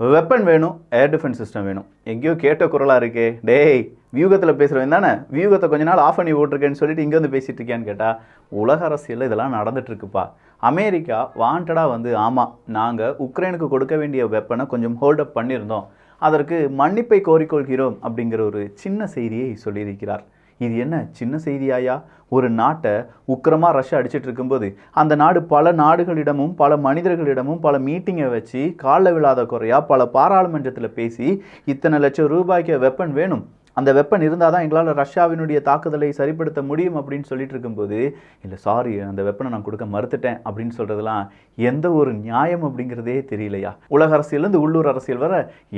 Weapon வேணும் air defence system வேணும். எங்கேயோ கேட்ட குரலாக இருக்கே. டேய் வியூகத்தில் பேசுகிறவன் தானே? வியூகத்தை கொஞ்ச நாள் ஆஃப் பண்ணி போட்டிருக்கேன்னு சொல்லிட்டு இங்கே வந்து பேசிகிட்டு இருக்கியான்னு கேட்டால் உலக அரசியலில் இதெல்லாம் நடந்துகிட்ருக்குப்பா அமெரிக்கா வாண்டடாக வந்து ஆமாம் நாங்கள் உக்ரைனுக்கு கொடுக்க வேண்டிய வெப்பனை கொஞ்சம் ஹோல்டப் பண்ணியிருந்தோம். அதற்கு மன்னிப்பை கோரிக்கொள்கிறோம் அப்படிங்கிற ஒரு சின்ன செய்தியை சொல்லியிருக்கிறார். இது என்ன சின்ன செய்தியாயா? ஒரு நாட்டை உக்கிரமாக ரஷ்யா அடிச்சிட்டு இருக்கும்போது அந்த நாடு பல நாடுகளிடமும் பல மனிதர்களிடமும் பல மீட்டிங்கை வச்சு காலில் விழாத குறையா பல பாராளுமன்றத்தில் பேசி இத்தனை லட்சம் ரூபாய்க்கு வெப்பன் வேணும். அந்த வெப்பன் இருந்தால் தான் எங்களால் ரஷ்யாவினுடைய தாக்குதலை சரிப்படுத்த முடியும் அப்படின்னு சொல்லிட்டு இருக்கும்போது இல்லை சாரி அந்த வெப்பனை நான் கொடுக்க மறுத்துட்டேன் அப்படின்னு சொல்கிறதுலாம் எந்த ஒரு நியாயம் அப்படிங்கிறதே தெரியலையா? உலக அரசியலேருந்து உள்ளூர் அரசியல் வர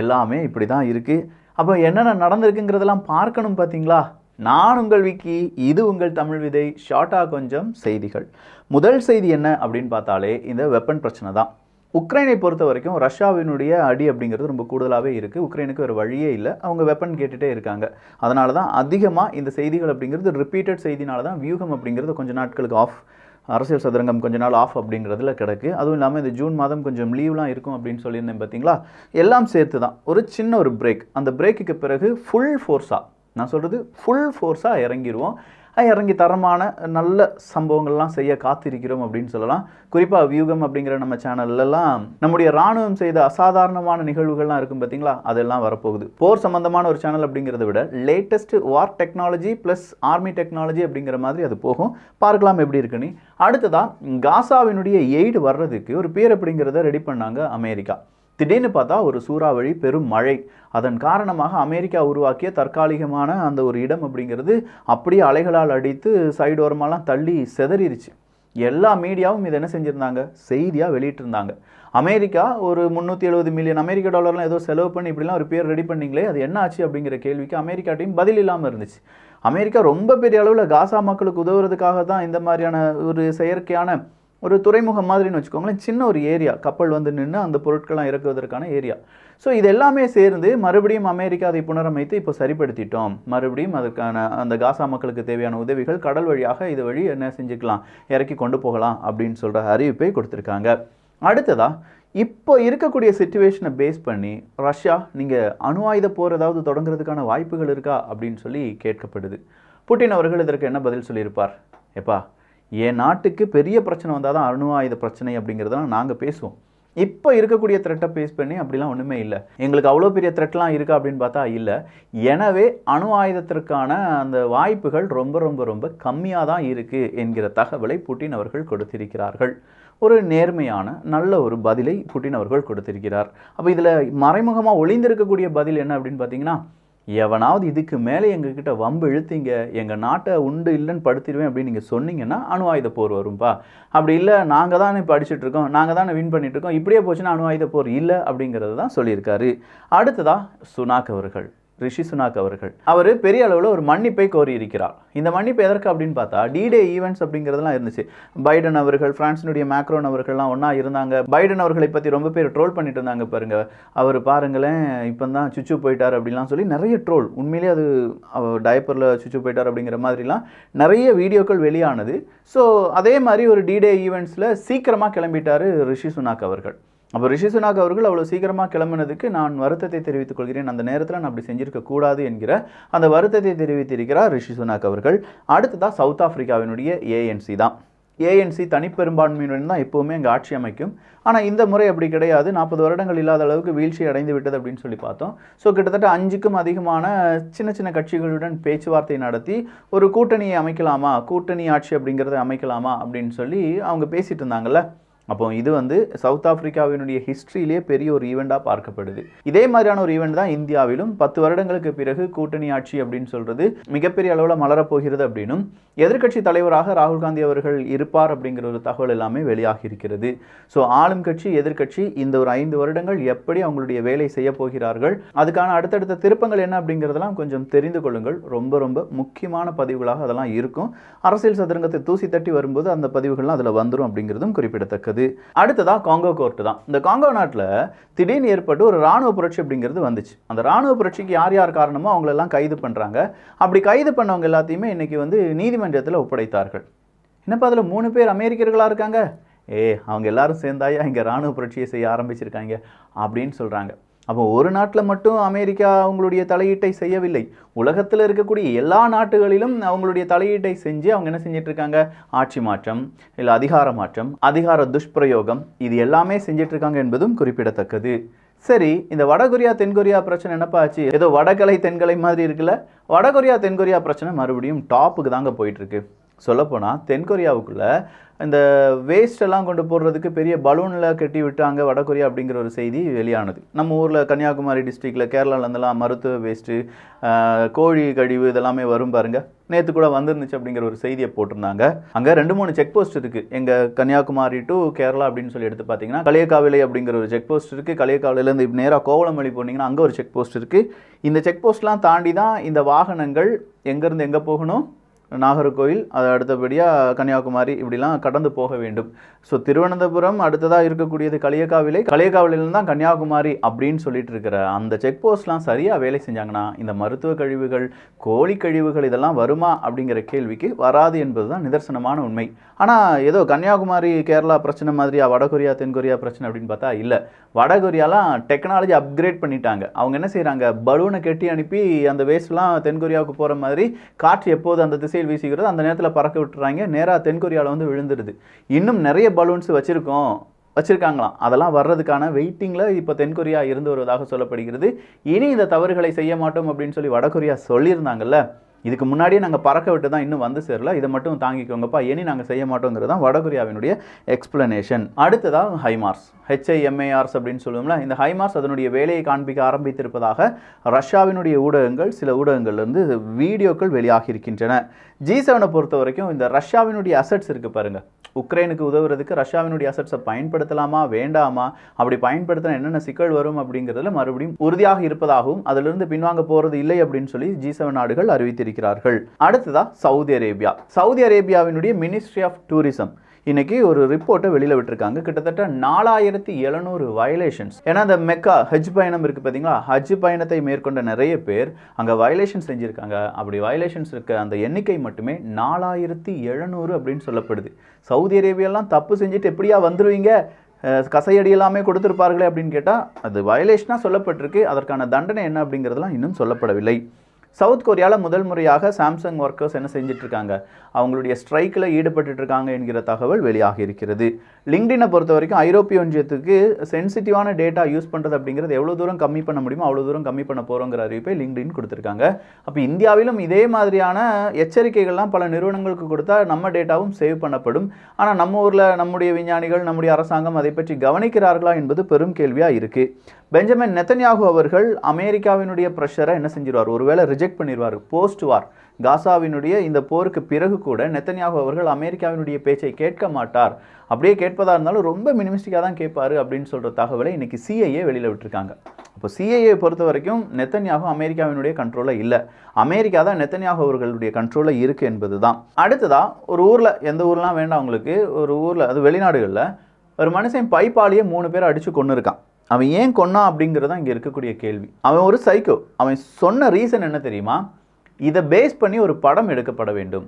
எல்லாமே இப்படி தான் இருக்குது அப்போ என்னென்ன நடந்திருக்குங்கிறதெல்லாம் பார்க்கணும் பார்த்தீங்களா நான் உங்கள் விக்கி இது உங்கள் தமிழ் விதை ஷார்ட்டாக கொஞ்சம் செய்திகள். முதல் செய்தி என்ன அப்படின்னு பார்த்தாலே இந்த வெப்பன் பிரச்சனை தான். உக்ரைனை பொறுத்த வரைக்கும் ரஷ்யாவினுடைய அடி அப்படிங்கிறது ரொம்ப கூடுதலாகவே இருக்குது உக்ரைனுக்கு ஒரு வழியே இல்லை. அவங்க வெப்பன் கேட்டுகிட்டே இருக்காங்க. அதனால தான் அதிகமாக இந்த செய்திகள் அப்படிங்கிறது ரிப்பீட்டட் செய்தினால தான் வியூகம் அப்படிங்கிறது கொஞ்சம் நாட்களுக்கு ஆஃப் அரசியல் சதுரங்கம் கொஞ்ச நாள் ஆஃப் அப்படிங்கிறதுல கிடக்கு. அதுவும் இல்லாமல் இந்த ஜூன் மாதம் கொஞ்சம் லீவ்லாம் இருக்கும் அப்படின்னு சொல்லியிருந்தேன் பார்த்தீங்களா எல்லாம் சேர்த்து தான் ஒரு சின்ன ஒரு பிரேக் அந்த பிரேக்குக்கு பிறகு ஃபுல் ஃபோர்ஸாக நான் சொல்கிறது ஃபுல் ஃபோர்ஸாக இறங்கிடுவோம் இறங்கி தரமான நல்ல சம்பவங்கள்லாம் செய்ய காத்திருக்கிறோம் அப்படின்னு சொல்லலாம். குறிப்பாக வியூகம் அப்படிங்கிற நம்ம சேனல்லலாம் நம்முடைய ராணுவம் செய்த அசாதாரணமான நிகழ்வுகள்லாம் இருக்கும் பார்த்தீங்களா அதெல்லாம் வரப்போகுது. போர் சம்மந்தமான ஒரு சேனல் அப்படிங்கிறத விட latest war technology plus army technology அப்படிங்கிற மாதிரி அது போகும். பார்க்கலாம் எப்படி இருக்குன்னு அடுத்ததாக காசாவினுடைய எய்டு வர்றதுக்கு ஒரு பேர் அப்படிங்கிறத ரெடி பண்ணாங்க அமெரிக்கா. திடீர்னு பார்த்தா ஒரு சூறாவளி பெரும் மழை. அதன் காரணமாக அமெரிக்கா உருவாக்கிய தற்காலிகமான அந்த ஒரு இடம் அப்படிங்கிறது அப்படியே அலைகளால் அடித்து சைடோரமெல்லாம் தள்ளி செதறிடுச்சு எல்லா மீடியாவும் இதை என்ன செஞ்சுருந்தாங்க? செய்தியாக வெளியிட்டிருந்தாங்க. அமெரிக்கா ஒரு முந்நூற்றி எழுபது மில்லியன் அமெரிக்க டாலர்லாம் ஏதோ செலவு பண்ணி இப்படிலாம் ஒரு பேர் ரெடி பண்ணீங்களே அது என்ன ஆச்சு அப்படிங்கிற கேள்விக்கு அமெரிக்கா டீம் பதில் இல்லாமல் இருந்துச்சு. அமெரிக்கா ரொம்ப பெரிய அளவில் காசா மக்களுக்கு உதவுறதுக்காக தான் இந்த மாதிரியான ஒரு செயற்கையான ஒரு துறைமுகம் மாதிரின்னு வச்சுக்கோங்களேன் சின்ன ஒரு ஏரியா. கப்பல் வந்து நின்று அந்த பொருட்கள்லாம் இறக்குவதற்கான ஏரியா. ஸோ இது எல்லாமே சேர்ந்து மறுபடியும் அமெரிக்கா அதை புனரமைத்து இப்போ சரிப்படுத்திட்டோம். மறுபடியும் அதுக்கான அந்த காசா மக்களுக்கு தேவையான உதவிகள் கடல் வழியாக இது வழி என்ன செஞ்சுக்கலாம் இறக்கி கொண்டு போகலாம் அப்படின்னு சொல்கிற அறிவிப்பை கொடுத்துருக்காங்க. அடுத்ததாக இப்போ இருக்கக்கூடிய சுச்சுவேஷனை பேஸ் பண்ணி ரஷ்யா நீங்கள் அணு ஆயுத போர் ஏதாவது தொடங்குறதுக்கான வாய்ப்புகள் இருக்கா அப்படின்னு சொல்லி கேட்கப்படுது. புட்டின் அவர்கள் இதற்கு என்ன பதில் சொல்லியிருப்பார்? எப்பா என் நாட்டுக்கு பெரிய பிரச்சனை வந்தால் தான் அணு ஆயுத பிரச்சனை அப்படிங்கிறதெல்லாம் நாங்கள் பேசுவோம். இப்போ இருக்கக்கூடிய த்ரெட்டை பேஸ் பண்ணி அப்படிலாம் ஒன்றுமே இல்லை. எங்களுக்கு அவ்வளோ பெரிய த்ரெட்லாம் இருக்கா அப்படின்னு பார்த்தா இல்லை. எனவே அணு ஆயுதத்திற்கான அந்த வாய்ப்புகள் ரொம்ப ரொம்ப ரொம்ப கம்மியாக தான் இருக்குது என்கிற தகவலை புட்டின் அவர்கள் கொடுத்திருக்கிறார்கள். ஒரு நேர்மையான நல்ல ஒரு பதிலை புட்டின் அவர்கள் கொடுத்திருக்கிறார். அப்போ இதில் மறைமுகமாக ஒளிந்திருக்கக்கூடிய பதில் என்ன அப்படின்னு பார்த்தீங்கன்னா எவனாவது இதுக்கு மேலே எங்ககிட்ட வம்பு இழுத்தீங்க எங்கள் நாட்டை உண்டு இல்லைன்னு படுத்திடுவேன் அப்படின்னு நீங்கள் சொன்னீங்கன்னா அணு ஆயுத போர் வரும்பா. அப்படி இல்லை நாங்கள் தானே இப்போ அடிச்சிட்டு இருக்கோம் நாங்கள் தானே வின் பண்ணிட்டு இருக்கோம் இப்படியே போச்சுன்னா அணு ஆயுத போர் இல்லை அப்படிங்கிறது தான் சொல்லியிருக்காரு. அடுத்ததா சுனாக் அவர்கள். ரிஷி சுனாக் அவர்கள். அவர் பெரிய அளவில் ஒரு மன்னிப்பை கோரி இருக்கிறார் இந்த மன்னிப்பு எதற்கு அப்படின்னு பார்த்தா டிடே ஈவெண்ட்ஸ் அப்படிங்கிறதெல்லாம் இருந்துச்சு. பைடன் அவர்கள் பிரான்ஸினுடைய மேக்ரோன் அவர்கள்லாம் ஒன்றா இருந்தாங்க. பைடன் அவர்களை பற்றி ரொம்ப பேர் ட்ரோல் பண்ணிட்டு இருந்தாங்க பாருங்க. அவர் பாருங்களேன் இப்போ தான் சுச்சு போயிட்டார் அப்படிலாம் சொல்லி நிறைய ட்ரோல் உண்மையிலேயே அது டயப்பரில் சுச்சு போயிட்டார் அப்படிங்கிற மாதிரிலாம் நிறைய வீடியோக்கள் வெளியானது. ஸோ அதே மாதிரி ஒரு டிடே ஈவெண்ட்ஸில் சீக்கிரமாக கிளம்பிட்டார் ரிஷி சுனாக் அவர்கள். அப்போ ரிஷி சுனாக் அவர்கள் அவ்வளோ சீக்கிரமாக கிளம்பினதுக்கு நான் வருத்தத்தை தெரிவித்துக் கொள்கிறேன். அந்த நேரத்தில் நான் அப்படி செஞ்சிருக்க கூடாது என்கிற அந்த வருத்தத்தை தெரிவித்திருக்கிறார் ரிஷி சுனாக் அவர்கள். அடுத்ததாக சவுத் ஆஃப்ரிக்காவினுடைய ஏஎன்சி தான். ஏஎன்சி தனிப்பெரும்பான்மையுடன் தான் எப்போவுமே அங்கே ஆட்சி அமைக்கும். ஆனால் இந்த முறை அப்படி கிடையாது. நாற்பது வருடங்கள் இல்லாத அளவுக்கு வீழ்ச்சி அடைந்து விட்டது அப்படின்னு சொல்லி பார்த்தோம். ஸோ கிட்டத்தட்ட அஞ்சுக்கும் அதிகமான சின்ன சின்ன கட்சிகளுடன் பேச்சுவார்த்தை நடத்தி ஒரு கூட்டணியை அமைக்கலாமா? கூட்டணி ஆட்சி அப்படிங்கிறத அமைக்கலாமா? அப்படின்னு சொல்லி அவங்க பேசிகிட்டு இருந்தாங்கல்ல. அப்போ இது வந்து சவுத் ஆப்பிரிக்காவினுடைய ஹிஸ்ட்ரியிலே பெரிய ஒரு ஈவெண்ட்டாக பார்க்கப்படுது. இதே மாதிரியான ஒரு ஈவெண்ட் தான் இந்தியாவிலும். பத்து வருடங்களுக்கு பிறகு கூட்டணி ஆட்சி அப்படின்னு சொல்கிறது மிகப்பெரிய அளவில் மலரப்போகிறது அப்படின்னும் எதிர்க்கட்சி தலைவராக ராகுல் காந்தி அவர்கள் இருப்பார் அப்படிங்கிற ஒரு தகவல் எல்லாமே வெளியாகி இருக்கிறது. ஸோ ஆளும் கட்சி எதிர்க்கட்சி இந்த ஒரு ஐந்து வருடங்கள் எப்படி அவங்களுடைய வேலை செய்ய போகிறார்கள் அதுக்கான அடுத்தடுத்த திருப்பங்கள் என்ன அப்படிங்கிறதெல்லாம் கொஞ்சம் தெரிந்து கொள்ளுங்கள். ரொம்ப ரொம்ப முக்கியமான பதிவுகளாக அதெல்லாம் இருக்கும். அரசியல் சதுரங்கத்தை தூசி தட்டி வரும்போது அந்த பதிவுகள்லாம் அதில் வந்துடும் அப்படிங்கிறதும் குறிப்பிடத்தக்கது. அடுத்ததா காங்கோ கோர்ட்டு தான். இந்த காங்கோ நாட்டில் திடீர்னு ஏற்பட்டு ஒரு ராணுவ புரட்சி அப்படிங்கிறது வந்துச்சு. அந்த ராணுவ புரட்சிக்கு யார் யார் காரணமோ அவங்களெல்லாம் கைது பண்ணுறாங்க அப்படி கைது பண்ணவங்க எல்லாத்தையுமே இன்றைக்கி வந்து நீதிமன்றத்தில் ஒப்படைத்தார்கள். என்னப்பா அதில் மூணு பேர் அமெரிக்கர்களாக இருக்காங்க? ஏ அவங்க எல்லாரும் சேர்ந்தாயா இங்கே இராணுவ புரட்சியை செய்ய ஆரம்பிச்சிருக்காங்க அப்படின்னு சொல்கிறாங்க அப்போ ஒரு நாட்டில் மட்டும் அமெரிக்கா அவங்களுடைய தலையீட்டை செய்யவில்லை. உலகத்தில் இருக்கக்கூடிய எல்லா நாட்டுகளிலும் அவங்களுடைய தலையீட்டை செஞ்சு அவங்க என்ன செஞ்சிட்ருக்காங்க? ஆட்சி மாற்றம் இல்லை அதிகார மாற்றம் அதிகார துஷ்பிரயோகம் இது எல்லாமே செஞ்சிட்ருக்காங்க என்பதும் குறிப்பிடத்தக்கது. சரி இந்த வடகொரியா தென்கொரியா பிரச்சனை என்னப்பா ஆச்சு? ஏதோ வடகலை தென்கலை மாதிரி இருக்குல்ல? வடகொரியா தென்கொரியா பிரச்சனை மறுபடியும் டாப்புக்கு தாங்க போயிட்டுருக்கு சொல்லப்போனால் தென்கொரியாவுக்குள்ளே இந்த வேஸ்டெல்லாம் கொண்டு போடுறதுக்கு பெரிய பலூனில் கட்டி விட்டாங்க வடகொரியா அப்படிங்கிற ஒரு செய்தி வெளியானது. நம்ம ஊரில் கன்னியாகுமரி டிஸ்ட்ரிக்டில் கேரளாலேருந்துலாம் மருத்துவ வேஸ்ட்டு கோழி கழிவு இதெல்லாமே வரும் பாருங்கள் நேற்று கூட வந்திருந்துச்சு அப்படிங்கிற ஒரு செய்தியை போட்டிருந்தாங்க. அங்கே ரெண்டு மூணு செக் போஸ்ட் இருக்குது எங்கள் கன்னியாகுமரி டு கேரளா அப்படின்னு சொல்லி எடுத்து பார்த்தீங்கன்னா களியக்காவிலை அப்படிங்கிற ஒரு செக் போஸ்ட் இருக்குது களியக்காவிலேருந்து இப்போ நேராக கோவளமல்லி போனீங்கன்னா அங்கே ஒரு செக் போஸ்ட் இருக்குது இந்த செக் போஸ்ட்லாம் தாண்டி தான் இந்த வாகனங்கள் எங்கேருந்து எங்கே போகணும்? நாகர்கோவில் அது அடுத்தபடியாக கன்னியாகுமரி இப்படிலாம் கடந்து போக வேண்டும். ஸோ திருவனந்தபுரம் அடுத்ததாக இருக்கக்கூடியது களியக்காவிலை களியக்காவிலிருந்து தான் கன்னியாகுமரி அப்படின்னு சொல்லிட்டு இருக்கிற அந்த செக் போஸ்ட்லாம் சரியாக வேலை செஞ்சாங்கன்னா இந்த மருத்துவ கழிவுகள் கோழி கழிவுகள் இதெல்லாம் வருமா அப்படிங்கிற கேள்விக்கு வராது என்பது தான் நிதர்சனமான உண்மை. ஆனால் ஏதோ கன்னியாகுமரி கேரளா பிரச்சனை மாதிரியா வடகொரியா தென்கொரியா பிரச்சனை அப்படின்னு பார்த்தா இல்லை. வடகொரியாலாம் டெக்னாலஜி அப்கிரேட் பண்ணிட்டாங்க. அவங்க என்ன செய்கிறாங்க பலூனை கெட்டி அனுப்பி அந்த வேஸ்ட்லாம் தென்கொரியாவுக்கு போகிற மாதிரி காற்று எப்போது அந்த திசையில் வீசுகிறதோ அந்த நேரத்தில் பறக்க விட்டுறாங்க. நேராக தென்கொரியாவில் வந்து விழுந்துருது இன்னும் நிறைய பலூன்ஸ் வச்சுருக்கோம். வச்சுருக்காங்களாம். அதெல்லாம் வர்றதுக்கான வெயிட்டிங்கில் இப்போ தென்கொரியா இருந்து வருவதாக சொல்லப்படுகிறது. இனி இந்த தவறுகளை செய்ய மாட்டோம் அப்படின்னு சொல்லி வடகொரியா சொல்லியிருந்தாங்கல்ல இதுக்கு முன்னாடியே நாங்கள் பறக்க விட்டு தான் இன்னும் வந்து சேரல. இதை மட்டும் தாங்கிக்கோங்கப்பா. இனி நாங்கள் செய்ய மாட்டோங்கிறது தான் வடகொரியாவினுடைய எக்ஸ்பிளனேஷன் அடுத்ததாக ஹைமார்ஸ். ஹெச்ஐஎம்ஏஆர்ஸ் அப்படின்னு சொல்லுவோம்ல இந்த ஹைமார்ஸ் அதனுடைய வேலையை காண்பிக்க ஆரம்பித்திருப்பதாக ரஷ்யாவினுடைய ஊடகங்கள் சில ஊடகங்கள்லேருந்து வீடியோக்கள் வெளியாகி இருக்கின்றன ஜி செவனை பொறுத்த வரைக்கும் இந்த ரஷ்யாவினுடைய அசட்ஸ் இருக்குது பாருங்கள் உக்ரைனுக்கு உதவுறதுக்கு ரஷ்யாவினுடைய அசட்ஸை பயன்படுத்தலாமா வேண்டாமா அப்படி பயன்படுத்தினா என்னென்ன சிக்கல் வரும் அப்படிங்கிறதுல மறுபடியும் உறுதியாக இருப்பதாகவும் அதிலிருந்து பின்வாங்க போகிறது இல்லை அப்படின்னு சொல்லி ஜி செவன் நாடுகள் அறிவித்திருக்கிறார்கள். அடுத்ததா சவுதி அரேபியா. சவுதி அரேபியாவினுடைய மினிஸ்ட்ரி ஆஃப் டூரிசம் இன்னைக்கு ஒரு ரிப்போர்ட்டை வெளியில் விட்டுருக்காங்க. கிட்டத்தட்ட நாலாயிரத்தி எழுநூறு வயலேஷன்ஸ் ஏன்னா அந்த மெக்கா ஹஜ் பயணம் இருக்குது பார்த்தீங்களா ஹஜ் பயணத்தை மேற்கொண்ட நிறைய பேர் அங்கே வயலேஷன் செஞ்சுருக்காங்க. அப்படி வயலேஷன்ஸ் இருக்க அந்த எண்ணிக்கை மட்டுமே நாலாயிரத்தி எழுநூறு அப்படின்னு சொல்லப்படுது. சவுதி அரேபியாலாம் தப்பு செஞ்சுட்டு எப்படியா வந்துடுவீங்க கசையடி எல்லாமே கொடுத்துருப்பார்களே அப்படின்னு கேட்டால் அது வயலேஷனாக சொல்லப்பட்டிருக்கு. அதற்கான தண்டனை என்ன அப்படிங்கிறதுலாம் இன்னும் சொல்லப்படவில்லை. சவுத் கொரியாவில் முதல் முறையாக சாம்சங் ஒர்க்கர்ஸ் என்ன செஞ்சுட்டு இருக்காங்க அவங்களுடைய ஸ்ட்ரைக்கில் ஈடுபட்டு இருக்காங்க என்கிற தகவல் வெளியாகி இருக்கிறது லிங்க்டினை பொறுத்த வரைக்கும் ஐரோப்பிய ஒன்றியத்துக்கு சென்சிட்டிவான டேட்டா யூஸ் பண்ணுறது அப்படிங்கிறது எவ்வளோ தூரம் கம்மி பண்ண முடியுமோ அவ்வளோ தூரம் கம்மி பண்ண போகிறோங்கிற அறிவிப்பை லிங்க்டின் கொடுத்துருக்காங்க. அப்போ இந்தியாவிலும் இதே மாதிரியான எச்சரிக்கைகள்லாம் பல நிறுவனங்களுக்கு கொடுத்தா நம்ம டேட்டாவும் சேவ் பண்ணப்படும். ஆனால் நம்ம ஊரில் நம்முடைய விஞ்ஞானிகள் நம்முடைய அரசாங்கம் அதை பற்றி கவனிக்கிறார்களா என்பது பெரும் கேள்வியாக இருக்குது பெஞ்சமின் நெத்தன்யாகு அவர்கள் அமெரிக்காவினுடைய ப்ரெஷரை என்ன செஞ்சிருவார்? ஒருவேளை ரிஜெக்ட் பண்ணிடுவார் போஸ்ட் வார் காசாவினுடைய இந்த போருக்கு பிறகு கூட நெத்தன்யாகு அவர்கள் அமெரிக்காவினுடைய பேச்சை கேட்க மாட்டார். அப்படியே கேட்பதாக இருந்தாலும் ரொம்ப மினிமிஸ்டிக்காக தான் கேட்பாரு அப்படின்னு சொல்கிற தகவலை இன்றைக்கி சிஐஏ வெளியில் விட்டுருக்காங்க. அப்போ சிஐஏ பொறுத்த வரைக்கும் நெத்தன்யாகு அமெரிக்காவினுடைய கண்ட்ரோலில் இல்லை. அமெரிக்கா தான் நெத்தன்யாகு அவர்களுடைய கண்ட்ரோலில் இருக்குது என்பது தான் அடுத்ததாக ஒரு ஊரில் எந்த ஊர்லாம் வேண்டாம் அவங்களுக்கு ஒரு ஊரில் அது வெளிநாடுகளில் ஒரு மனுஷன் பைப்பாலேயே மூணு பேர் அடித்து கொண்டு இருக்கான் அவன் ஏன் கொன்னான் அப்படிங்கிறது தான் இங்கே இருக்கக்கூடிய கேள்வி. அவன் ஒரு சைக்கோ அவன் சொன்ன ரீசன் என்ன தெரியுமா? இதை பேஸ் பண்ணி ஒரு படம் எடுக்கப்பட வேண்டும்.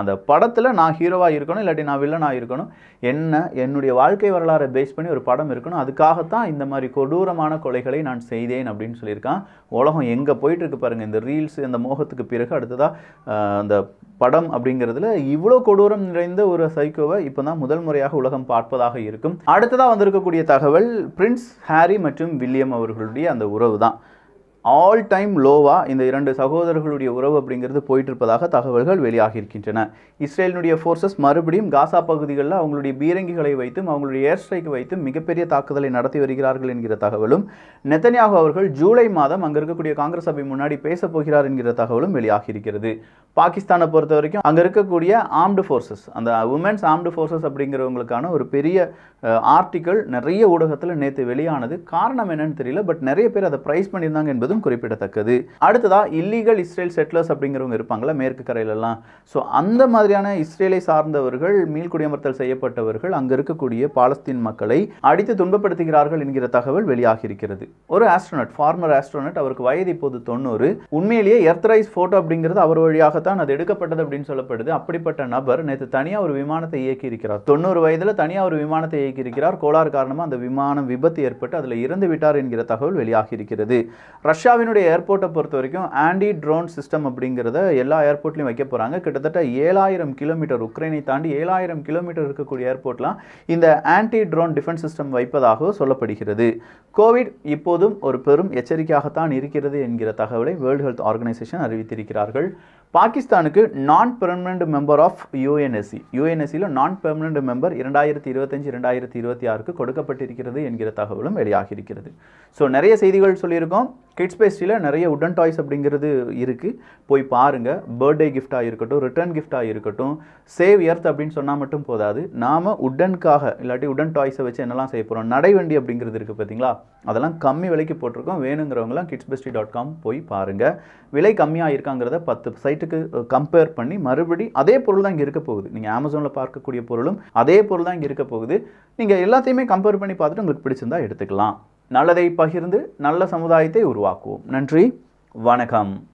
அந்த படத்தில் நான் ஹீரோவாக இருக்கணும் இல்லாட்டி நான் வில்லனாக இருக்கணும் என்ன என்னுடைய வாழ்க்கை வரலாறை பேஸ் பண்ணி ஒரு படம் இருக்கணும் அதுக்காகத்தான் இந்த மாதிரி கொடூரமான கொலைகளை நான் செய்தேன் அப்படின்னு சொல்லியிருக்கான். உலகம் எங்கே போயிட்டுருக்கு பாருங்கள் இந்த ரீல்ஸ் இந்த மோகத்துக்கு பிறகு அடுத்ததாக அந்த படம் அப்படிங்கிறதுல இவ்வளோ கொடூரம் நிறைந்த ஒரு சைக்கோவை இப்போ தான் முதல் முறையாக உலகம் பார்ப்பதாக இருக்கும். அடுத்ததாக வந்திருக்கக்கூடிய தகவல் பிரின்ஸ் ஹாரி மற்றும் வில்லியம் அவர்களுடைய அந்த உறவு தான் ஆல் டைம் லோவாக இந்த இரண்டு சகோதரர்களுடைய உறவு அப்படிங்கிறது போயிட்டு இருப்பதாக தகவல்கள் வெளியாகி இருக்கின்றன இஸ்ரேலினுடைய ஃபோர்ஸஸ் மறுபடியும் காசா பகுதிகளில் அவங்களுடைய பீரங்கிகளை வைத்தும் அவங்களுடைய ஏர் ஸ்ட்ரைக் வைத்தும் மிகப்பெரிய தாக்குதலை நடத்தி வருகிறார்கள் என்கிற தகவலும் நெத்தன்யாகு அவர்கள் ஜூலை மாதம் அங்கே இருக்கக்கூடிய காங்கிரஸ் சபை முன்னாடி பேச போகிறார் என்கிற தகவலும் வெளியாகி இருக்கிறது பாகிஸ்தானை பொறுத்த வரைக்கும் அங்கே இருக்கக்கூடிய ஆர்ம்டு ஃபோர்ஸஸ் அந்த உமன்ஸ் ஆர்ம்டு ஃபோர்ஸஸ் அப்படிங்கிறவங்களுக்கான ஒரு பெரிய ஆர்டிக்கல் நிறைய ஊடகத்தில் நேற்று வெளியானது. காரணம் என்னன்னு தெரியல பட் நிறைய பேர் அதை ப்ரைஸ் பண்ணியிருந்தாங்க என்பதும் குறிப்பிடத்தக்கது. அடுத்ததா இல்லீகல் இஸ்ரேல் செட்டிலர்ஸ் அப்படிங்கிறவங்க இருப்பாங்களா மேற்கு கரையிலலாம். ஸோ அந்த மாதிரியான இஸ்ரேலை சார்ந்தவர்கள் மீள்குடியமர்த்தல் செய்யப்பட்டவர்கள் அங்கே இருக்கக்கூடிய பாலஸ்தீன் மக்களை அடித்து துன்பப்படுத்துகிறார்கள் என்கிற தகவல் வெளியாகி இருக்கிறது ஒரு ஆஸ்ட்ரோனட் ஃபார்மர் ஆஸ்ட்ரோனட் அவருக்கு வயது இப்போது தொண்ணூறு. உண்மையிலேயே எர்த்ரைஸ் ஃபோட்டோ அப்படிங்கிறது அவர் வழியாக தான் அது எடுக்கப்பட்டது அப்படின்னு சொல்லப்படுது. அப்படிப்பட்ட நபர் நேற்று தனியாக ஒரு விமானத்தை இயக்கி இருக்கிறார் தொண்ணூறு வயதில் தனியாக ஒரு விமானத்தை இயக்கியிருக்கிறார். கோளாறு காரணமாக அந்த விமானம் விபத்து ஏற்பட்டு அதில் இறந்து விட்டார் என்கிற தகவல் வெளியாகி இருக்கிறது ரஷ்யாவினுடைய ஏர்போர்ட்டை பொறுத்த வரைக்கும் ஆன்டி ட்ரோன் சிஸ்டம் அப்படிங்கிறத எல்லா ஏர்போர்ட்லையும் வைக்க போகிறாங்க கிட்டத்தட்ட ஏழாயிரம் கிலோமீட்டர் உக்ரைனை தாண்டி ஏழாயிரம் கிலோமீட்டர் இருக்கக்கூடிய ஏர்போர்ட்லாம் இந்த ஆன்டி ட்ரோன் டிஃபென்ஸ் சிஸ்டம் வைப்பதாக சொல்லப்படுகிறது. கோவிட் இப்போதும் ஒரு பெரும் எச்சரிக்கையாகத்தான் இருக்கிறது என்கிற தகவலை வேர்ல்டு ஹெல்த் ஆர்கனைசேஷன் அறிவித்திருக்கிறார்கள். பாகிஸ்தானுக்கு நான் பெர்மனண்ட் மெம்பர் ஆஃப் யூஎன்எஸ்சி யூஎன்எஸ்சியில் நான் பெர்மனண்ட் மெம்பர் இரண்டாயிரத்தி இருபத்தஞ்சு இரண்டாயிரத்தி இருபத்தி ஆறுக்கு கொடுக்கப்பட்டிருக்கிறது என்கிற தகவலும் வெளியாகியிருக்கிறது. ஸோ நிறைய செய்திகள் சொல்லியிருக்கோம். கிட்ஸ் பேஸ்டியில் நிறைய உடன் டாய்ஸ் அப்படிங்கிறது இருக்குது போய் பாருங்கள் பர்த்டே கிஃப்டாக இருக்கட்டும் ரிட்டர்ன் கிஃப்டாக இருக்கட்டும் சேவ் எர்த் அப்படின்னு சொன்னால் மட்டும் போதாது. நாம் உடனுக்காக இல்லாட்டி உடன் டாய்ஸை வச்சு என்னெல்லாம் செய்ய போகிறோம் நடைவண்டி அப்படிங்கிறது இருக்குது பார்த்தீங்களா அதெல்லாம் கம்மி விலைக்கு போட்டிருக்கோம். வேணுங்கிறவங்களாம் கிட்ஸ் பெஸ்டி டாட் காம் போய் பாருங்கள் விலை கம்மியாக இருக்காங்கிறத பத்து சைட் சைட்டுக்கு கம்பேர் பண்ணி மறுபடி அதே பொருள் தான் இங்கே இருக்க போகுது. நீங்கள் அமேசானில் பார்க்கக்கூடிய பொருளும் அதே பொருள் தான் இங்கே இருக்க போகுது. நீங்கள் எல்லாத்தையுமே கம்பேர் பண்ணி பார்த்துட்டு உங்களுக்கு பிடிச்சிருந்தா எடுத்துக்கலாம். நல்லதை பகிர்ந்து நல்ல சமுதாயத்தை உருவாக்குவோம். நன்றி. வணக்கம்.